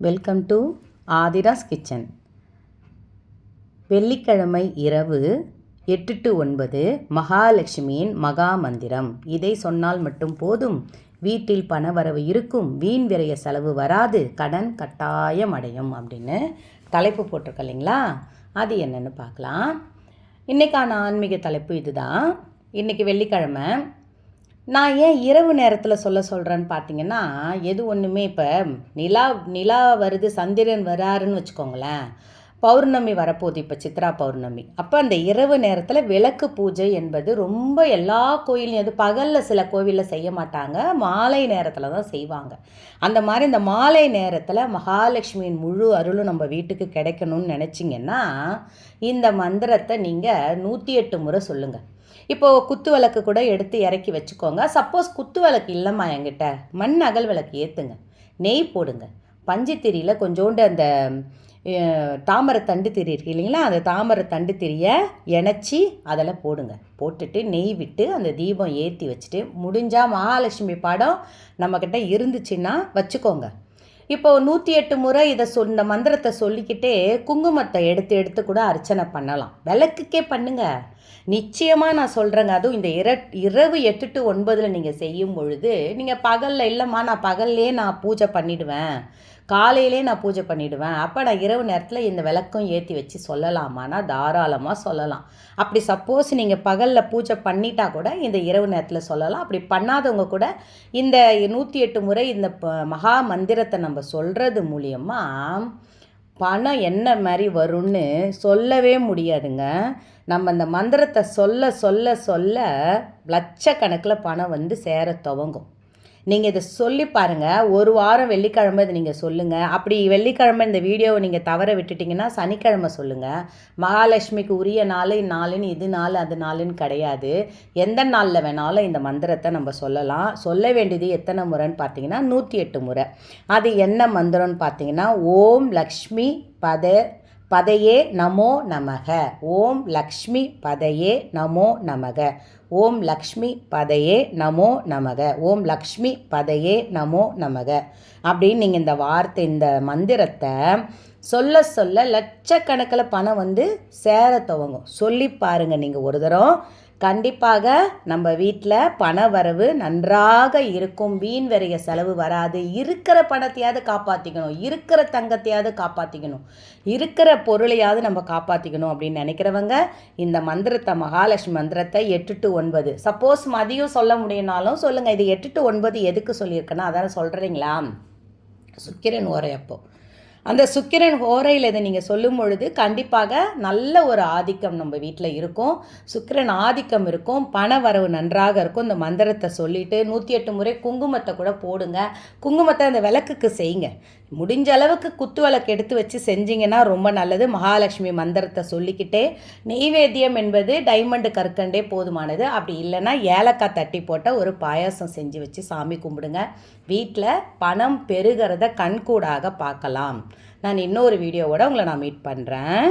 Welcome to Aadhira's kitchen. வெள்ளிக்கிழமை இரவு எட்டு டு ஒன்பது மகாலட்சுமியின் மகா மந்திரம் இதை சொன்னால் மட்டும் போதும். வீட்டில் பணவரவு இருக்கும். வீண் விரைய செலவு வராது. கடன் கட்டாயம் அடையும் அப்படின்னு தலைப்பு போட்டிருக்க இல்லைங்களா? அது என்னென்னு பார்க்கலாம். இன்றைக்கான ஆன்மீக தலைப்பு இதுதான். இன்றைக்கி வெள்ளிக்கிழமை. நான் ஏன் இரவு நேரத்தில் சொல்ல சொல்கிறேன்னு பார்த்தீங்கன்னா எது ஒன்றுமே இப்போ நிலா நிலா வருது சந்திரன் வராருன்னு வச்சுக்கோங்களேன். பௌர்ணமி வரப்போகுது இப்போ சித்ரா பௌர்ணமி. அப்போ அந்த இரவு நேரத்தில் விளக்கு பூஜை என்பது ரொம்ப எல்லா கோயிலையும் அது பகலில் சில கோவிலில் செய்ய மாட்டாங்க மாலை நேரத்தில் தான் செய்வாங்க. அந்த மாதிரி இந்த மாலை நேரத்தில் மகாலட்சுமியின் முழு அருளும் நம்ம வீட்டுக்கு கிடைக்கணும்னு நினச்சிங்கன்னா இந்த மந்திரத்தை நீங்கள் நூற்றி எட்டு முறை சொல்லுங்கள் இப்போது குத்து விளக்கு கூட எடுத்து இறக்கி வச்சுக்கோங்க. சப்போஸ் குத்து விளக்கு இல்லைம்மா என்கிட்ட. மண் அகல் விளக்கு ஏற்றுங்க நெய் போடுங்க. பஞ்சுத்திரியில் கொஞ்சோண்டு அந்த தாமரை தண்டு திரி இருக்கு இல்லைங்களா? அந்த தாமரை தண்டு திரியை இணைச்சி அதில் போடுங்க. போட்டுட்டு நெய் விட்டு அந்த தீபம் ஏற்றி வச்சுட்டு முடிஞ்சால் மகாலட்சுமி படம் நம்மக்கிட்ட இருந்துச்சுன்னா வச்சுக்கோங்க. இப்போ நூற்றி எட்டு முறை இதை சொல் இந்த மந்திரத்தை சொல்லிக்கிட்டே குங்குமத்தை எடுத்து எடுத்து கூட அர்ச்சனை பண்ணலாம். விளக்குக்கே பண்ணுங்க. நிச்சயமாக நான் சொல்கிறேங்க அதுவும் இந்த இர இரவு எட்டு டு ஒன்பதில் நீங்கள் செய்யும் பொழுது நீங்கள் பகலில் இல்லைம்மா நான் பகல்லே நான் பூஜை பண்ணிடுவேன். காலையிலே நான் பூஜை பண்ணிவிடுவேன் அப்போ நான் இரவு நேரத்தில் இந்த விளக்கும் ஏற்றி வச்சு சொல்லலாமான்னா தாராளமாக சொல்லலாம். அப்படி சப்போஸ் நீங்கள் பகலில் பூஜை பண்ணிட்டா கூட இந்த இரவு நேரத்தில் சொல்லலாம். அப்படி பண்ணாதவங்க கூட இந்த நூற்றி எட்டு முறை இந்த ப- மகா மந்திரத்தை நம்ம சொல்கிறது மூலியமாக பணம் என்ன மாதிரி வரும்னு சொல்லவே முடியாதுங்க. நம்ம அந்த மந்திரத்தை சொல்ல சொல்ல சொல்ல லட்சக்கணக்கில் பணம் வந்து சேர துவங்கும். நீங்கள் இதை சொல்லி பாருங்கள் ஒரு வாரம் வெள்ளிக்கிழமை இதை நீங்கள் சொல்லுங்கள் அப்படி வெள்ளிக்கிழமை இந்த வீடியோவை நீங்கள் தவற விட்டுட்டிங்கன்னா சனிக்கிழமை சொல்லுங்கள் மகாலட்சுமிக்கு உரிய நாள் நாளுன்னு இது நாள் அது நாளுன்னு கிடையாது. எந்த நாளில் வேணாலும் இந்த மந்திரத்தை நம்ம சொல்லலாம். சொல்ல வேண்டியது எத்தனை முறைன்னு பார்த்தீங்கன்னா நூற்றி எட்டு முறை. அது என்ன மந்திரம்னு பார்த்தீங்கன்னா ஓம் லக்ஷ்மி பத பதையே நமோ நமக. ஓம் லக்ஷ்மி பதையே நமோ நமக. ஓம் லக்ஷ்மி பதையே நமோ நமக. ஓம் லக்ஷ்மி பதையே நமோ நமக. அப்படின்னு நீங்கள் இந்த வார்த்தை இந்த மந்திரத்தை சொல்ல சொல்ல லட்சக்கணக்கில் பணம் வந்து சேர துவங்கும். சொல்லி பாருங்கள் நீங்கள் ஒரு தரம். கண்டிப்பாக நம்ம வீட்டில் பண வரவு நன்றாக இருக்கும். வீண் வரைய செலவு வராது. இருக்கிற பணத்தையாவது காப்பாற்றிக்கணும் இருக்கிற தங்கத்தையாவது காப்பாற்றிக்கணும் இருக்கிற பொருளையாவது நம்ம காப்பாற்றிக்கணும் அப்படின்னு நினைக்கிறவங்க இந்த மந்திரத்தை மகாலட்சுமி மந்திரத்தை எட்டு டு ஒன்பது. சப்போஸ் மதியம் சொல்ல முடியும்னாலும் சொல்லுங்கள் இது எட்டு டு ஒன்பது எதுக்கு சொல்லியிருக்கேன்னா அதான சொல்கிறீங்களா சுக்கிரன் ஓரை அந்த சுக்கிரன் ஹோரையில் இதை நீங்கள் சொல்லும் பொழுது கண்டிப்பாக நல்ல ஒரு ஆதிக்கம் நம்ம வீட்டில் இருக்கும். சுக்கிரன் ஆதிக்கம் இருக்கும். பண வரவு நன்றாக இருக்கும். இந்த மந்திரத்தை சொல்லிவிட்டு நூற்றி எட்டு முறை குங்குமத்தை கூட போடுங்க. குங்குமத்தை அந்த விளக்குக்கு செய்யுங்க. முடிஞ்ச அளவுக்கு குத்து விளக்கு எடுத்து வச்சு செஞ்சீங்கன்னா ரொம்ப நல்லது. மகாலட்சுமி மந்திரத்தை சொல்லிக்கிட்டே நெய்வேத்தியம் என்பது டைமண்டு கற்கண்டே போதுமானது. அப்படி இல்லைன்னா ஏலக்காய் தட்டி போட்ட ஒரு பாயாசம் செஞ்சு வச்சு சாமி கும்பிடுங்க. வீட்டில் பணம் பெருகிறத கண்கூடாக பார்க்கலாம். நான் இன்னொரு வீடியோவோட உங்களை நான் மீட் பண்ணுறேன்